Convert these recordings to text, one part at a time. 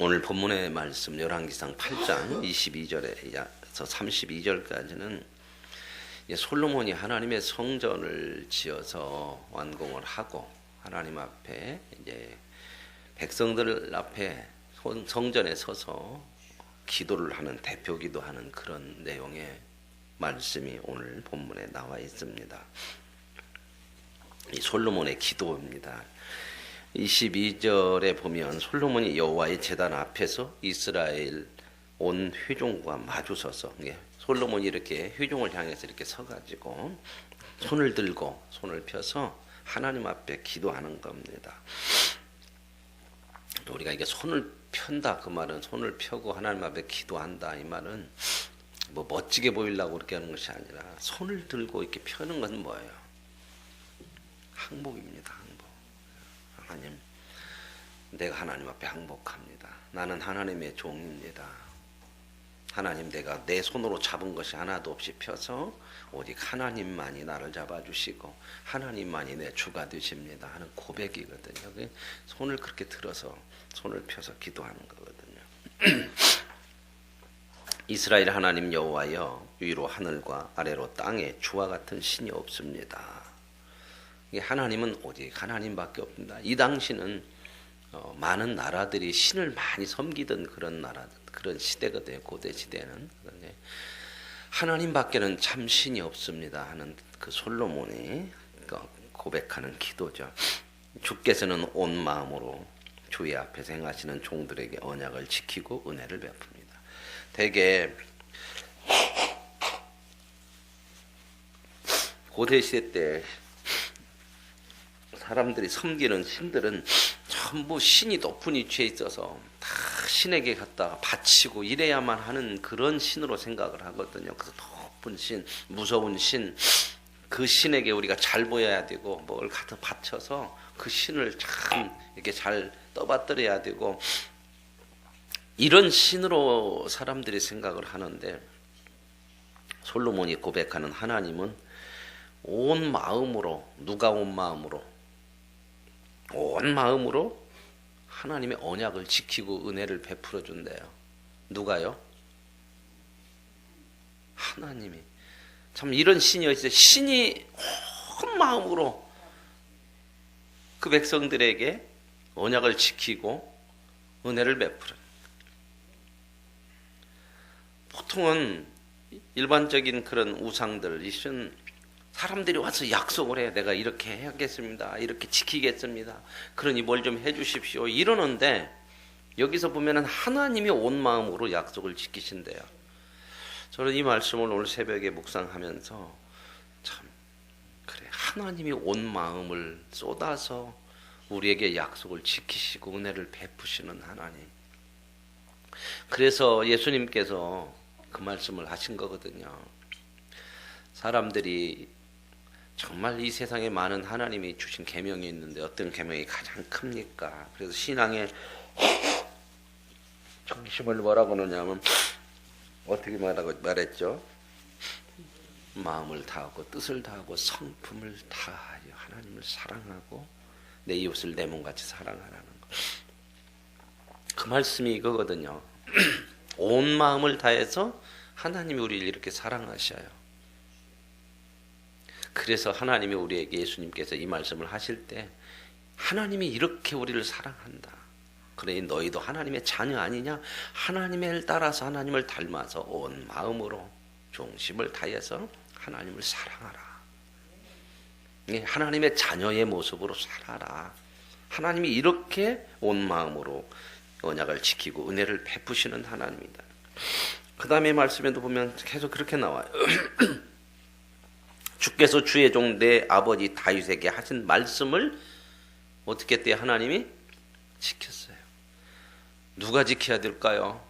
오늘 본문의 말씀 열왕기상 8장 22절에서 32절까지는 솔로몬이 하나님의 성전을 지어서 완공을 하고 하나님 앞에 이제 백성들 앞에 성전에 서서 기도를 하는 대표 기도하는 그런 내용의 말씀이 오늘 본문에 나와 있습니다. 이 솔로몬의 기도입니다. 22절에 보면 솔로몬이 여호와의 제단 앞에서 이스라엘 온 회중과 마주서서 예, 솔로몬이 이렇게 회중을 향해서 이렇게 서가지고 손을 들고 손을 펴서 하나님 앞에 기도하는 겁니다. 우리가 이게 손을 편다 그 말은 손을 펴고 하나님 앞에 기도한다 이 말은 뭐 멋지게 보이려고 그렇게 하는 것이 아니라 손을 들고 이렇게 펴는 건 뭐예요? 항복입니다. 하나님, 내가 하나님 앞에 항복합니다. 나는 하나님의 종입니다. 하나님, 내가 내 손으로 잡은 것이 하나도 없이 펴서 오직 하나님만이 나를 잡아주시고 하나님만이 내 주가 되십니다 하는 고백이거든요. 그 손을 그렇게 들어서 손을 펴서 기도하는 거거든요. 이스라엘 하나님 여호와여 위로 하늘과 아래로 땅에 주와 같은 신이 없습니다. 하나님은 오직 하나님밖에 없습니다. 이 당시는 어, 많은 나라들이 신을 많이 섬기던 그런 나라 그런 시대거든요. 고대 시대는 하나님밖에는 참 신이 없습니다 하는 그 솔로몬이 그 고백하는 기도죠. 주께서는 온 마음으로 주의 앞에 생하시는 종들에게 언약을 지키고 은혜를 베풉니다. 대개 고대 시대 때 사람들이 섬기는 신들은 전부 신이 높은 위치에 있어서 다 신에게 갖다가 바치고 이래야만 하는 그런 신으로 생각을 하거든요. 그래서 높은 신, 무서운 신, 그 신에게 우리가 잘 보여야 되고 뭘 갖다 바쳐서 그 신을 참 이렇게 잘 떠받들어야 되고 이런 신으로 사람들이 생각을 하는데 솔로몬이 고백하는 하나님은 온 마음으로 누가 온 마음으로 온 마음으로 하나님의 언약을 지키고 은혜를 베풀어 준대요. 누가요? 하나님이. 참 이런 신이 어디 신이 온 마음으로 그 백성들에게 언약을 지키고 은혜를 베풀어. 보통은 일반적인 그런 우상들, 이신 사람들이 와서 약속을 해. 내가 이렇게 해야겠습니다. 이렇게 지키겠습니다. 그러니 뭘 좀 해주십시오. 이러는데 여기서 보면은 하나님이 온 마음으로 약속을 지키신대요. 저는 이 말씀을 오늘 새벽에 묵상하면서 참 그래 하나님이 온 마음을 쏟아서 우리에게 약속을 지키시고 은혜를 베푸시는 하나님. 그래서 예수님께서 그 말씀을 하신 거거든요. 사람들이 정말 이 세상에 많은 하나님이 주신 계명이 있는데 어떤 계명이 가장 큽니까? 그래서 신앙의 정심을 뭐라고 하냐면 어떻게 말하고 말했죠? 마음을 다하고 뜻을 다하고 성품을 다하여 하나님을 사랑하고 내 이웃을 내 몸같이 사랑하라는 거. 그 말씀이 이거거든요. 온 마음을 다해서 하나님이 우리를 이렇게 사랑하셔요. 그래서 하나님이 우리에게 예수님께서 이 말씀을 하실 때 하나님이 이렇게 우리를 사랑한다. 그러니 너희도 하나님의 자녀 아니냐? 하나님을 따라서 하나님을 닮아서 온 마음으로 중심을 다해서 하나님을 사랑하라. 하나님의 자녀의 모습으로 살아라. 하나님이 이렇게 온 마음으로 언약을 지키고 은혜를 베푸시는 하나님이다. 그 다음에 말씀에도 보면 계속 그렇게 나와요. 주께서 주의 종 내 아버지 다윗에게 하신 말씀을 어떻게 때 하나님이 지켰어요. 누가 지켜야 될까요?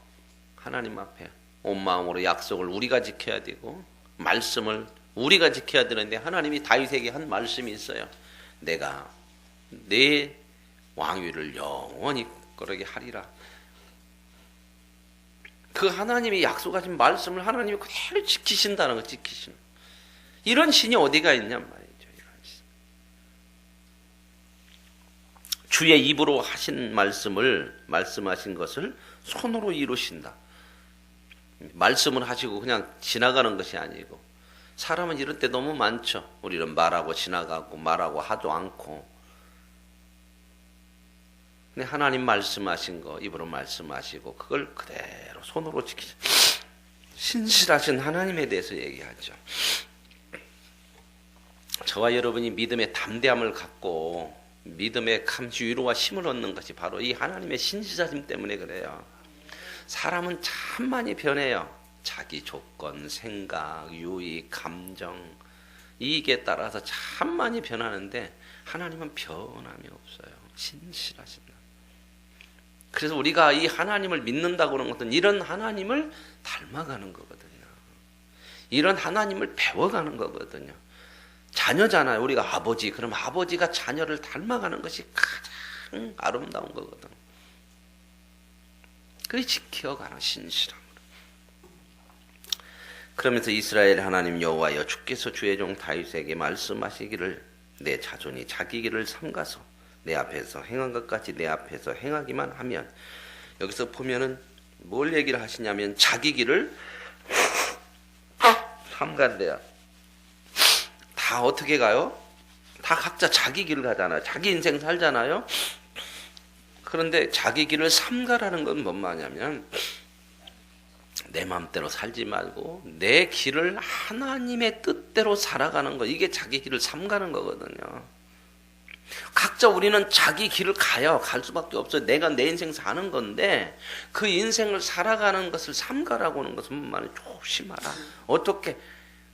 하나님 앞에 온 마음으로 약속을 우리가 지켜야 되고 말씀을 우리가 지켜야 되는데 하나님이 다윗에게 한 말씀이 있어요. 내가 내 왕위를 영원히 거르게 하리라. 그 하나님이 약속하신 말씀을 하나님이 그대로 지키신다는 거 지키시는. 이런 신이 어디가 있냔 말이죠. 주의 입으로 하신 말씀을 말씀하신 것을 손으로 이루신다. 말씀을 하시고 그냥 지나가는 것이 아니고 사람은 이런 때 너무 많죠. 우리는 말하고 지나가고 말하고 하도 않고. 근데 하나님 말씀하신 거 입으로 말씀하시고 그걸 그대로 손으로 지키 신실하신 하나님에 대해서 얘기하죠. 저와 여러분이 믿음의 담대함을 갖고 믿음의 감시 위로와 힘을 얻는 것이 바로 이 하나님의 신실하심 때문에 그래요. 사람은 참 많이 변해요. 자기 조건, 생각, 유익, 감정 이익에 따라서 참 많이 변하는데 하나님은 변함이 없어요. 신실하신 분. 그래서 우리가 이 하나님을 믿는다고 하는 것은 이런 하나님을 닮아가는 거거든요. 이런 하나님을 배워가는 거거든요. 자녀잖아요. 우리가 아버지. 그럼 아버지가 자녀를 닮아가는 것이 가장 아름다운 거거든. 그 지켜가는 신실함으로. 그러면서 이스라엘 하나님 여호와여 주께서 주의 종 다윗에게 말씀하시기를 내 자손이 자기 길을 삼가서 내 앞에서 행한 것 같이 내 앞에서 행하기만 하면 여기서 보면은 뭘 얘기를 하시냐면 자기 길을 삼간대요. 다 어떻게 가요? 다 각자 자기 길을 가잖아요. 자기 인생 살잖아요. 그런데 자기 길을 삼가라는 건 뭔 말이냐면 내 마음대로 살지 말고 내 길을 하나님의 뜻대로 살아가는 거 이게 자기 길을 삼가는 거거든요. 각자 우리는 자기 길을 가요. 갈 수밖에 없어요. 내가 내 인생 사는 건데 그 인생을 살아가는 것을 삼가라고 하는 것은 말은 조심하라. 어떻게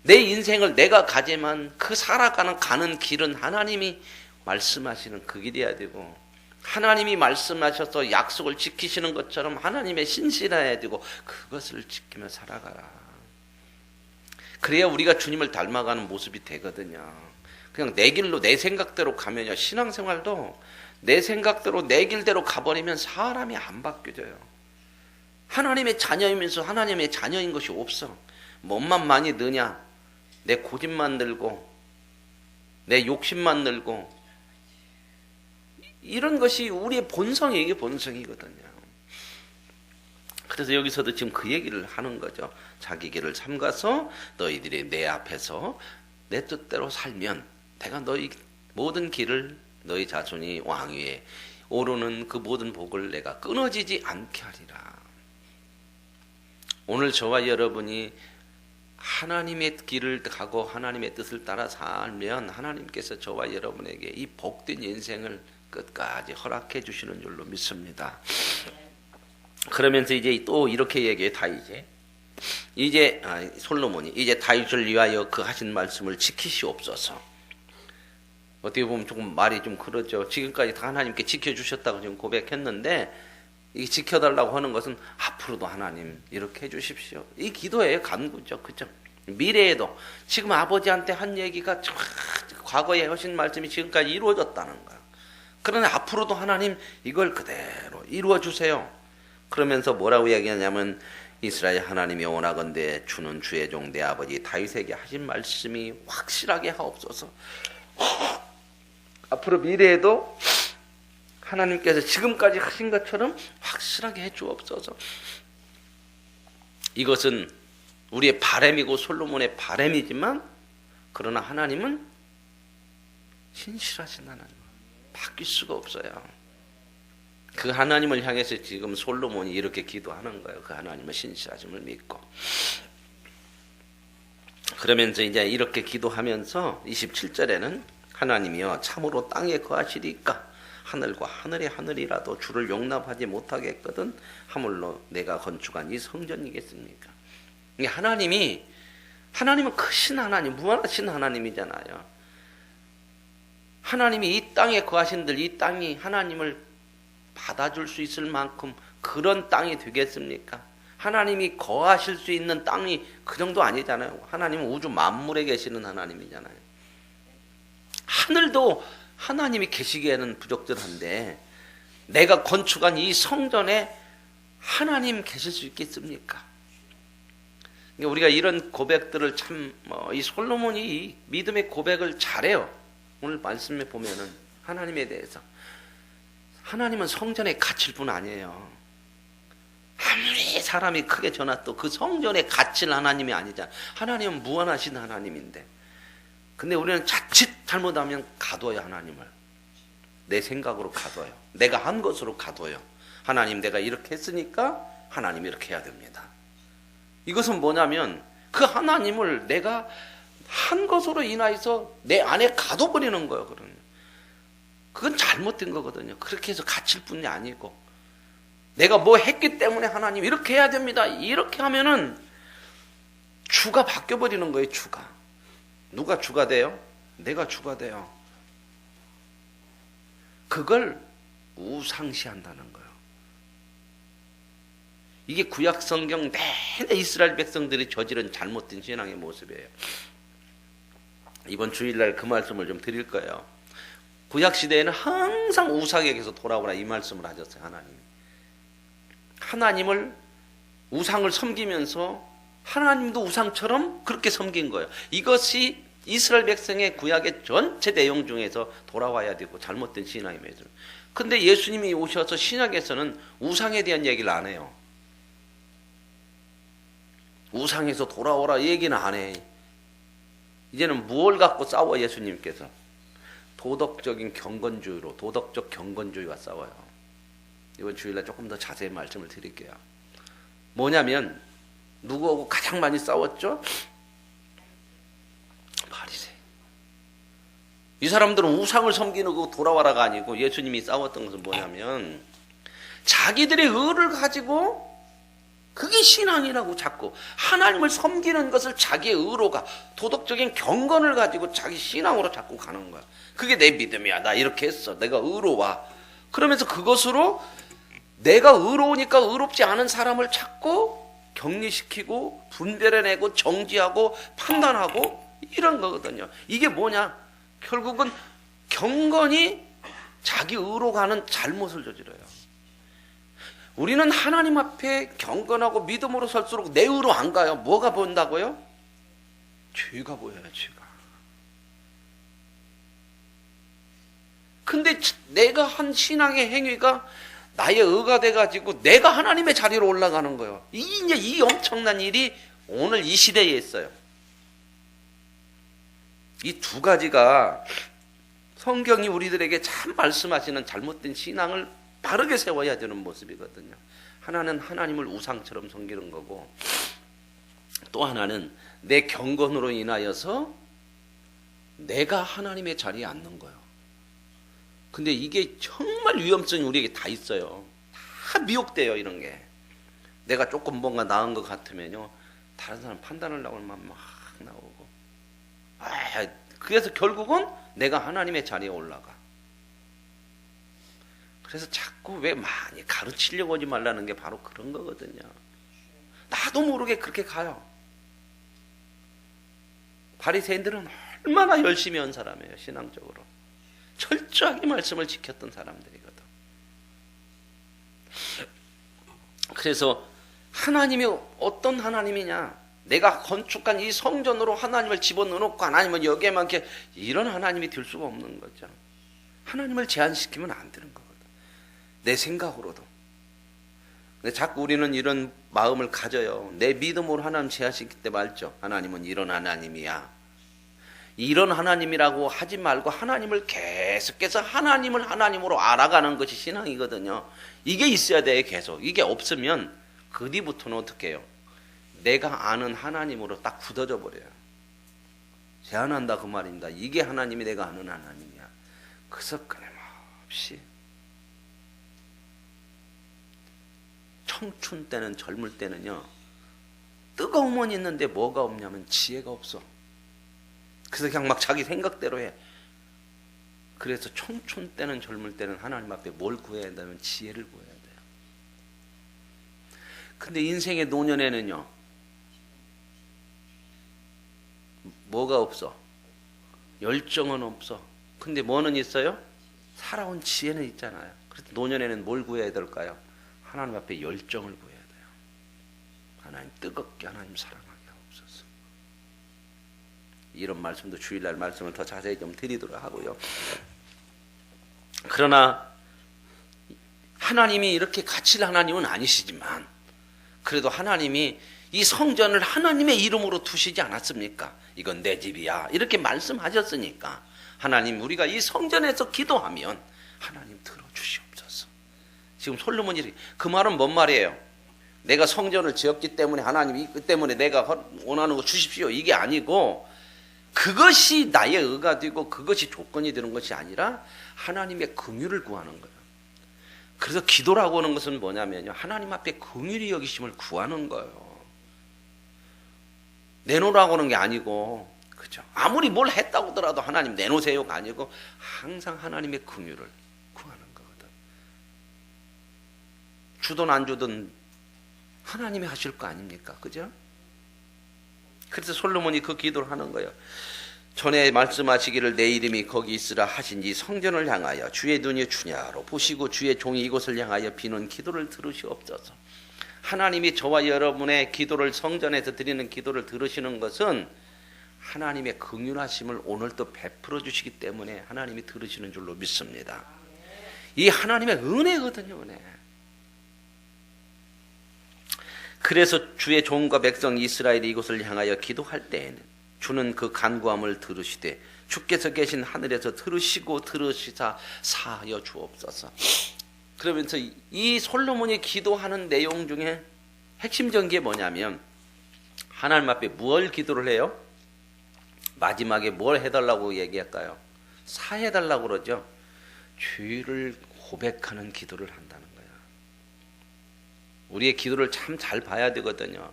내 인생을 내가 가지만 그 살아가는 가는 길은 하나님이 말씀하시는 그 길이어야 되고 하나님이 말씀하셔서 약속을 지키시는 것처럼 하나님의 신실해야 되고 그것을 지키며 살아가라. 그래야 우리가 주님을 닮아가는 모습이 되거든요. 그냥 내 길로 내 생각대로 가면요. 신앙생활도 내 생각대로 내 길대로 가버리면 사람이 안 바뀌어져요. 하나님의 자녀이면서 하나님의 자녀인 것이 없어. 몸만 많이 느냐? 내 고집만 늘고 내 욕심만 늘고 이런 것이 우리의 본성이 이게 본성이거든요. 그래서 여기서도 지금 그 얘기를 하는 거죠. 자기 길을 삼가서 너희들이 내 앞에서 내 뜻대로 살면 내가 너희 모든 길을 너희 자손이 왕위에 오르는 그 모든 복을 내가 끊어지지 않게 하리라. 오늘 저와 여러분이 하나님의 길을 가고 하나님의 뜻을 따라 살면 하나님께서 저와 여러분에게 이 복된 인생을 끝까지 허락해 주시는 줄로 믿습니다. 그러면서 이제 또 이렇게 얘기해 다윗이 이제 아, 솔로몬이 이제 다윗을 위하여 그 하신 말씀을 지키시옵소서. 어떻게 보면 조금 말이 좀 그렇죠. 지금까지 다 하나님께 지켜주셨다고 지금 고백했는데 이 지켜달라고 하는 것은 앞으로도 하나님 이렇게 해주십시오. 이 기도예요. 간구죠. 그죠? 미래에도 지금 아버지한테 한 얘기가 과거에 하신 말씀이 지금까지 이루어졌다는 거야. 그러나 앞으로도 하나님 이걸 그대로 이루어 주세요. 그러면서 뭐라고 얘기하냐면 이스라엘 하나님이 원하건대 주는 주의 종 내 아버지 다윗에게 하신 말씀이 확실하게 하옵소서. 앞으로 미래에도 하나님께서 지금까지 하신 것처럼 확실하게 해 주옵소서. 이것은 우리의 바램이고 솔로몬의 바램이지만 그러나 하나님은 신실하신 하나님. 바뀔 수가 없어요. 그 하나님을 향해서 지금 솔로몬이 이렇게 기도하는 거예요. 그 하나님의 신실하심을 믿고. 그러면서 이제 이렇게 기도하면서 27절에는 하나님이여 참으로 땅에 거하시리까 하늘과 하늘의 하늘이라도 주를 용납하지 못하겠거든 하물로 내가 건축한 이 성전이겠습니까? 하나님이 하나님은 크신 하나님, 무한하신 하나님이잖아요. 하나님이 이 땅에 거하신들 이 땅이 하나님을 받아줄 수 있을 만큼 그런 땅이 되겠습니까? 하나님이 거하실 수 있는 땅이 그 정도 아니잖아요. 하나님은 우주 만물에 계시는 하나님이잖아요. 하늘도 하나님이 계시기에는 부적절한데 내가 건축한 이 성전에 하나님 계실 수 있겠습니까? 그러니까 우리가 이런 고백들을 참이 뭐 솔로몬이 믿음의 고백을 잘해요. 오늘 말씀에 보면은 하나님에 대해서 하나님은 성전에 갇힐 뿐 아니에요. 아무리 사람이 크게 전화도 그 성전에 갇힐 하나님이 아니잖아. 하나님은 무한하신 하나님인데. 근데 우리는 자칫 잘못하면 가둬요, 하나님을. 내 생각으로 가둬요. 내가 한 것으로 가둬요. 하나님 내가 이렇게 했으니까 하나님 이렇게 해야 됩니다. 이것은 뭐냐면 그 하나님을 내가 한 것으로 인하여서 내 안에 가둬버리는 거예요, 그러면. 그건 잘못된 거거든요. 그렇게 해서 갇힐 뿐이 아니고. 내가 뭐 했기 때문에 하나님 이렇게 해야 됩니다. 이렇게 하면은 주가 바뀌어버리는 거예요, 주가. 누가 주가 돼요? 내가 주가 돼요. 그걸 우상시한다는 거예요. 이게 구약 성경 내내 이스라엘 백성들이 저지른 잘못된 신앙의 모습이에요. 이번 주일날 그 말씀을 좀 드릴 거예요. 구약 시대에는 항상 우상에게서 돌아오라 이 말씀을 하셨어요, 하나님. 하나님을 우상을 섬기면서 하나님도 우상처럼 그렇게 섬긴 거예요. 이것이 이스라엘 백성의 구약의 전체 내용 중에서 돌아와야 되고 잘못된 매듭. 근데 예수님이 오셔서 신약에서는 우상에 대한 얘기를 안 해요. 우상에서 돌아오라 이 얘기는 안 해. 이제는 무엇 갖고 싸워 예수님께서 도덕적인 경건주의로 도덕적 경건주의와 싸워요. 이번 주일날 조금 더 자세히 말씀을 드릴게요. 뭐냐면 누구하고 가장 많이 싸웠죠? 바리새. 이 사람들은 우상을 섬기는 거 돌아와라가 아니고 예수님이 싸웠던 것은 뭐냐면 자기들의 의를 가지고 그게 신앙이라고 자꾸 하나님을 섬기는 것을 자기의 의로가 도덕적인 경건을 가지고 자기 신앙으로 자꾸 가는 거야. 그게 내 믿음이야. 나 이렇게 했어. 내가 의로워. 그러면서 그것으로 내가 의로우니까 의롭지 않은 사람을 찾고 격리시키고 분별해내고 정지하고 판단하고 이런 거거든요. 이게 뭐냐? 결국은 경건이 자기 의로 가는 잘못을 저질러요. 우리는 하나님 앞에 경건하고 믿음으로 설수록 내 의로 안 가요. 뭐가 본다고요? 죄가 보여요, 죄가. 근데 내가 한 신앙의 행위가 나의 의가 돼가지고 내가 하나님의 자리로 올라가는 거예요. 이 이제 이 엄청난 일이 오늘 이 시대에 있어요. 이 두 가지가 성경이 우리들에게 참 말씀하시는 잘못된 신앙을 바르게 세워야 되는 모습이거든요. 하나는 하나님을 우상처럼 섬기는 거고 또 하나는 내 경건으로 인하여서 내가 하나님의 자리에 앉는 거예요. 근데 이게 정말 위험성이 우리에게 다 있어요. 다 미혹돼요, 이런 게. 내가 조금 뭔가 나은 것 같으면요. 다른 사람 판단을 나오면 막 나오고. 아, 그래서 결국은 내가 하나님의 자리에 올라가. 그래서 자꾸 왜 많이 가르치려고 하지 말라는 게 바로 그런 거거든요. 나도 모르게 그렇게 가요. 바리새인들은 얼마나 열심히 한 사람이에요, 신앙적으로. 철저하게 말씀을 지켰던 사람들이거든. 그래서 하나님이 어떤 하나님이냐? 내가 건축한 이 성전으로 하나님을 집어넣어놓고 하나님은 여기에만 이렇게 이런 하나님이 될 수가 없는 거죠. 하나님을 제한시키면 안 되는 거거든. 내 생각으로도. 근데 자꾸 우리는 이런 마음을 가져요. 내 믿음으로 하나님 제한시킬 때 말죠. 하나님은 이런 하나님이야. 이런 하나님이라고 하지 말고 하나님을 계속해서 하나님을 하나님으로 알아가는 것이 신앙이거든요. 이게 있어야 돼, 계속. 이게 없으면 그 뒤부터는 어떻게 해요? 내가 아는 하나님으로 딱 굳어져 버려요. 제한한다 그 말입니다. 이게 하나님이 내가 아는 하나님이야. 그래서 끊임없이 청춘 때는 젊을 때는요. 뜨거움은 있는데 뭐가 없냐면 지혜가 없어. 그래서 그냥 막 자기 생각대로 해. 그래서 청춘 때는 젊을 때는 하나님 앞에 뭘 구해야 한다면 지혜를 구해야 돼요. 근데 인생의 노년에는요. 뭐가 없어? 열정은 없어. 근데 뭐는 있어요? 살아온 지혜는 있잖아요. 그래서 노년에는 뭘 구해야 될까요? 하나님 앞에 열정을 구해야 돼요. 하나님 뜨겁게 하나님 사랑하게 하옵소서. 이런 말씀도 주일날 말씀을 더 자세히 좀 드리도록 하고요. 그러나 하나님이 이렇게 갇힐 하나님은 아니시지만 그래도 하나님이 이 성전을 하나님의 이름으로 두시지 않았습니까? 이건 내 집이야. 이렇게 말씀하셨으니까 하나님 우리가 이 성전에서 기도하면 하나님 들어주시옵소서. 지금 솔로몬이 그 말은 뭔 말이에요? 내가 성전을 지었기 때문에 하나님 이 때문에 내가 원하는 거 주십시오. 이게 아니고 그것이 나의 의가 되고 그것이 조건이 되는 것이 아니라 하나님의 긍휼을 구하는 거예요. 그래서 기도라고 하는 것은 뭐냐면요. 하나님 앞에 긍휼히 여기심을 구하는 거예요. 내놓으라고 하는 게 아니고 그죠? 아무리 뭘 했다고 하더라도 하나님 내놓으세요가 아니고 항상 하나님의 긍휼을 구하는 거거든. 주든 안 주든 하나님이 하실 거 아닙니까? 그죠? 그래서 솔로몬이 그 기도를 하는 거예요. 전에 말씀하시기를 내 이름이 거기 있으라 하신 이 성전을 향하여 주의 눈이 주냐로 보시고 주의 종이 이곳을 향하여 비는 기도를 들으시옵소서. 하나님이 저와 여러분의 기도를 성전에서 드리는 기도를 들으시는 것은 하나님의 긍휼하심을 오늘 또 베풀어 주시기 때문에 하나님이 들으시는 줄로 믿습니다. 이 하나님의 은혜거든요, 은혜. 그래서 주의 종과 백성 이스라엘이 이곳을 향하여 기도할 때에는 주는 그 간구함을 들으시되 주께서 계신 하늘에서 들으시고 들으시사 사하여 주옵소서. 그러면서 이 솔로몬이 기도하는 내용 중에 핵심적인 게 뭐냐면 하나님 앞에 무얼 기도를 해요? 마지막에 뭘 해달라고 얘기할까요? 사해달라고 그러죠. 죄를 고백하는 기도를 한다는 거야. 우리의 기도를 참 잘 봐야 되거든요.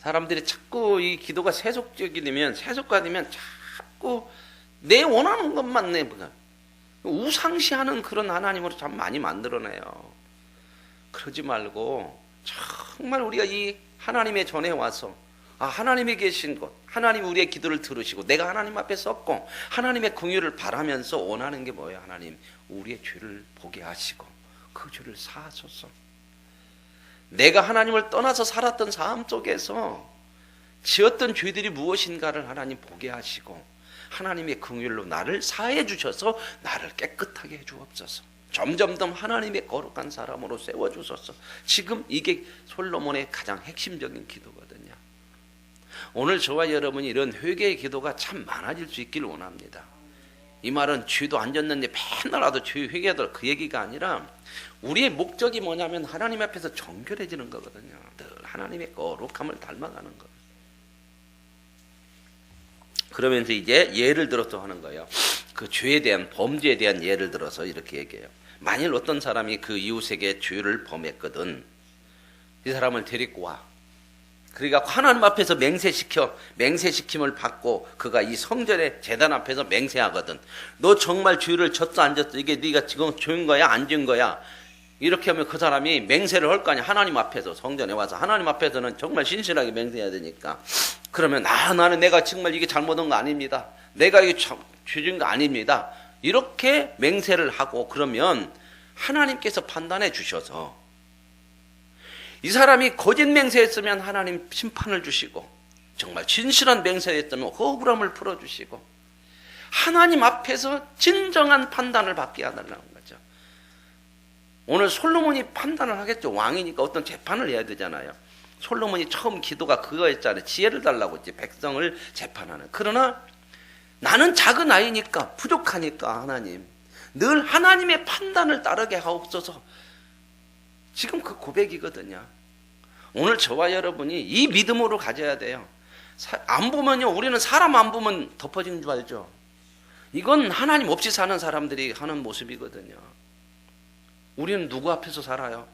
사람들이 자꾸 이 기도가 세속적이면 세속화되면 자꾸 내 원하는 것만 내 우상시하는 그런 하나님으로 참 많이 만들어내요. 그러지 말고 정말 우리가 이 하나님의 전에 와서 아 하나님이 계신 곳 하나님 우리의 기도를 들으시고 내가 하나님 앞에 섰고 하나님의 긍휼을 바라면서 원하는 게 뭐예요 하나님 우리의 죄를 보게 하시고 그 죄를 사하소서 내가 하나님을 떠나서 살았던 삶 속에서 지었던 죄들이 무엇인가를 하나님 보게 하시고 하나님의 긍휼로 나를 사해 주셔서 나를 깨끗하게 해 주옵소서. 점점점 하나님의 거룩한 사람으로 세워 주소서. 지금 이게 솔로몬의 가장 핵심적인 기도거든요. 오늘 저와 여러분이 이런 회개의 기도가 참 많아질 수 있기를 원합니다. 이 말은 죄도 안 졌는데 맨날 와도 죄 회개하더라 그 얘기가 아니라 우리의 목적이 뭐냐면 하나님 앞에서 정결해지는 거거든요. 늘 하나님의 거룩함을 닮아가는 거. 그러면서 이제 예를 들어서 하는 거예요. 그 죄에 대한 범죄에 대한 예를 들어서 이렇게 얘기해요. 만일 어떤 사람이 그 이웃에게 죄를 범했거든. 이 사람을 데리고 와. 그러니까 하나님 앞에서 맹세시켜 맹세시킴을 받고 그가 이 성전의 재단 앞에서 맹세하거든. 너 정말 죄를 졌어 안 졌어? 이게 네가 지금 죄인 거야 안 죄인 거야? 이렇게 하면 그 사람이 맹세를 할 거 아니야. 하나님 앞에서 성전에 와서 하나님 앞에서는 정말 신실하게 맹세해야 되니까. 그러면 아 나는 내가 정말 이게 잘못한 거 아닙니다. 내가 이게 참 죄진 거 아닙니다. 이렇게 맹세를 하고 그러면 하나님께서 판단해 주셔서 이 사람이 거짓 맹세했으면 하나님 심판을 주시고 정말 진실한 맹세했다면 억울함을 풀어 주시고 하나님 앞에서 진정한 판단을 받게 하달라는 거죠. 오늘 솔로몬이 판단을 하겠죠. 왕이니까 어떤 재판을 해야 되잖아요. 솔로몬이 처음 기도가 그거였잖아요. 지혜를 달라고 했지. 백성을 재판하는. 그러나 나는 작은 아이니까 부족하니까 하나님 늘 하나님의 판단을 따르게 하옵소서. 지금 그 고백이거든요. 오늘 저와 여러분이 이 믿음으로 가져야 돼요. 안 보면요, 우리는 사람 안 보면 덮어지는 줄 알죠. 이건 하나님 없이 사는 사람들이 하는 모습이거든요. 우리는 누구 앞에서 살아요?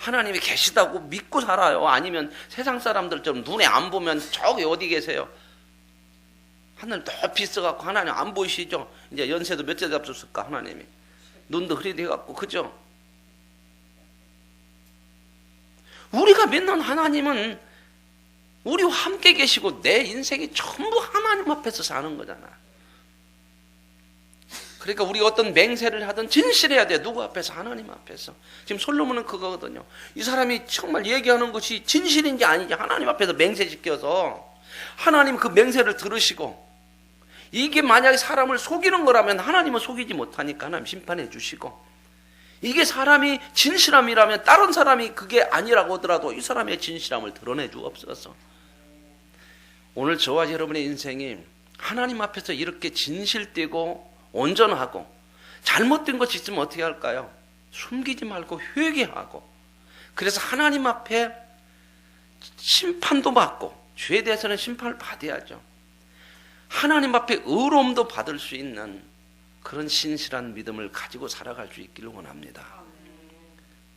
하나님이 계시다고 믿고 살아요. 아니면 세상 사람들처럼 눈에 안 보면 저기 어디 계세요? 하늘 높이 있어갖고 하나님 안 보이시죠? 이제 연세도 몇째 잡수을까 하나님이 눈도 흐리돼갖고 그죠? 우리가 믿는 하나님은 우리와 함께 계시고 내 인생이 전부 하나님 앞에서 사는 거잖아. 그러니까 우리 어떤 맹세를 하든 진실해야 돼. 누구 앞에서? 하나님 앞에서. 지금 솔로몬은 그거거든요. 이 사람이 정말 얘기하는 것이 진실인지 아닌지 하나님 앞에서 맹세시켜서 하나님 그 맹세를 들으시고 이게 만약에 사람을 속이는 거라면 하나님은 속이지 못하니까 하나님 심판해 주시고 이게 사람이 진실함이라면 다른 사람이 그게 아니라고 하더라도 이 사람의 진실함을 드러내 주옵소서. 오늘 저와 여러분의 인생이 하나님 앞에서 이렇게 진실되고 온전하고 잘못된 것이 있으면 어떻게 할까요? 숨기지 말고 회개하고 그래서 하나님 앞에 심판도 받고 죄에 대해서는 심판을 받아야죠. 하나님 앞에 의로움도 받을 수 있는 그런 신실한 믿음을 가지고 살아갈 수 있기를 원합니다.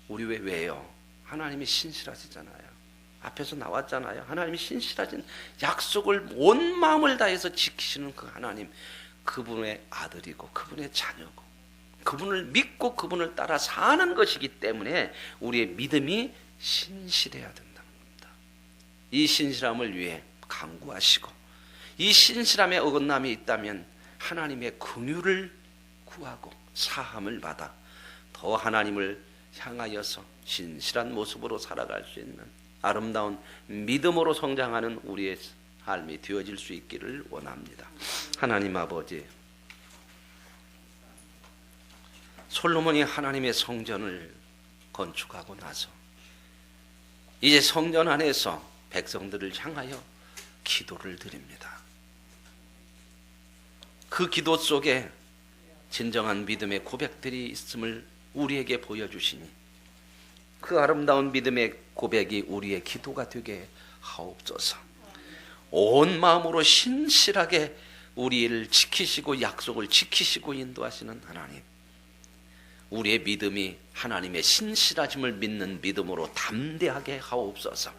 우리 왜 왜요? 하나님이 신실하시잖아요. 앞에서 나왔잖아요. 하나님이 신실하신 약속을 온 마음을 다해서 지키시는 그 하나님, 그분의 아들이고 그분의 자녀고 그분을 믿고 그분을 따라 사는 것이기 때문에 우리의 믿음이 신실해야 된다는 겁니다. 이 신실함을 위해 강구하시고 이 신실함에 어긋남이 있다면 하나님의 긍휼을 구하고 사함을 받아 더 하나님을 향하여서 신실한 모습으로 살아갈 수 있는 아름다운 믿음으로 성장하는 우리의 삶이 되어질 수 있기를 원합니다. 하나님 아버지 솔로몬이 하나님의 성전을 건축하고 나서 이제 성전 안에서 백성들을 향하여 기도를 드립니다. 그 기도 속에 진정한 믿음의 고백들이 있음을 우리에게 보여주시니 그 아름다운 믿음의 고백이 우리의 기도가 되게 하옵소서. 온 마음으로 신실하게 우리를 지키시고 약속을 지키시고 인도하시는 하나님. 우리의 믿음이 하나님의 신실하심을 믿는 믿음으로 담대하게 하옵소서.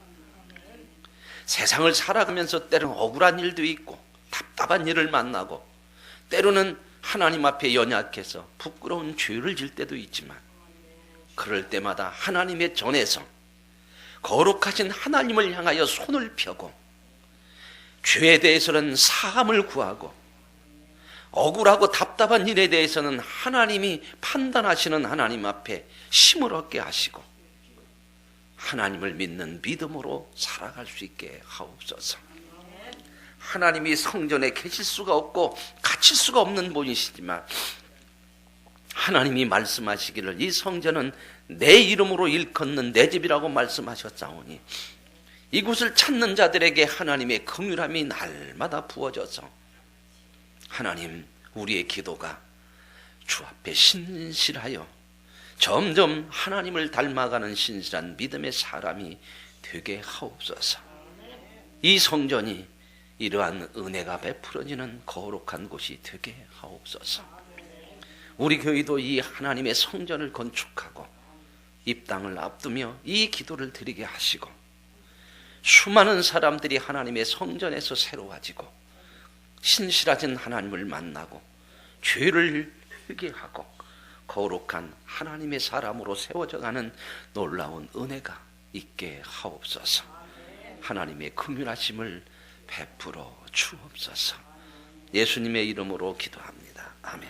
세상을 살아가면서 때로는 억울한 일도 있고 답답한 일을 만나고 때로는 하나님 앞에 연약해서 부끄러운 죄를 질 때도 있지만 그럴 때마다 하나님의 전에서 거룩하신 하나님을 향하여 손을 펴고 죄에 대해서는 사함을 구하고 억울하고 답답한 일에 대해서는 하나님이 판단하시는 하나님 앞에 힘을 얻게 하시고 하나님을 믿는 믿음으로 살아갈 수 있게 하옵소서. 하나님이 성전에 계실 수가 없고 갇힐 수가 없는 분이시지만 하나님이 말씀하시기를 이 성전은 내 이름으로 일컫는 내 집이라고 말씀하셨사오니 이곳을 찾는 자들에게 하나님의 긍휼함이 날마다 부어져서 하나님 우리의 기도가 주 앞에 신실하여 점점 하나님을 닮아가는 신실한 믿음의 사람이 되게 하옵소서. 이 성전이 이러한 은혜가 베풀어지는 거룩한 곳이 되게 하옵소서. 우리 교회도 이 하나님의 성전을 건축하고 입당을 앞두며 이 기도를 드리게 하시고 수많은 사람들이 하나님의 성전에서 새로워지고 신실하신 하나님을 만나고 죄를 회개하고 거룩한 하나님의 사람으로 세워져가는 놀라운 은혜가 있게 하옵소서. 하나님의 긍휼하심을 베풀어 주옵소서. 예수님의 이름으로 기도합니다. 아멘.